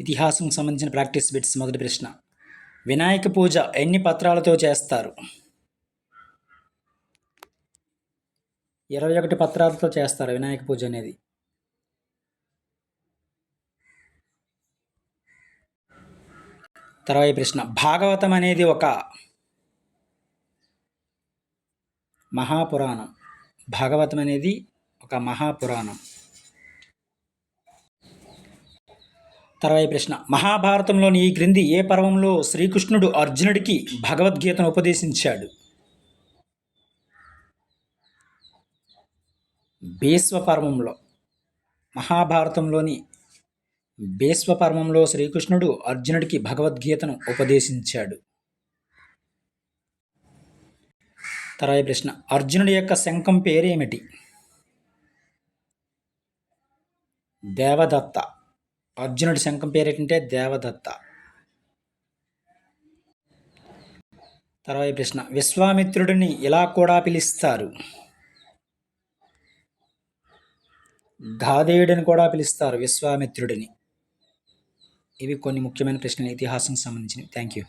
ఇతిహాసం సంబంధించిన practice bits మొదటి ప్రశ్న. వినాయక పూజ ఎన్ని పత్రాలతో చేస్తారు? ఇరవై ఒకటి పత్రాలతో చేస్తారు వినాయక పూజ అనేది. తర్వాత ప్రశ్న. భాగవతం అనేది ఒక మహాపురాణం. భాగవతం అనేది ఒక మహాపురాణం. తర్వాయి ప్రశ్న. మహాభారతంలోని ఈ క్రింది ఏ పర్వంలో శ్రీకృష్ణుడు అర్జునుడికి భగవద్గీతను ఉపదేశించాడు? భీష్వపర్వంలో మహాభారతంలోని భీష్వపర్వంలో శ్రీకృష్ణుడు అర్జునుడికి భగవద్గీతను ఉపదేశించాడు. తర్వాయి ప్రశ్న. అర్జునుడి యొక్క శంఖం పేరేమిటి? దేవదత్త. అర్జునుడి శంఖం పేరేటంటే దేవదత్త. తర్వాత ప్రశ్న విశ్వామిత్రుడిని ఇలా కూడా పిలుస్తారు? గాదేయుడిని కూడా పిలుస్తారు విశ్వామిత్రుడిని. ఇవి కొన్ని ముఖ్యమైన ప్రశ్నలు ఇతిహాసం సంబంధించినవి. Thank you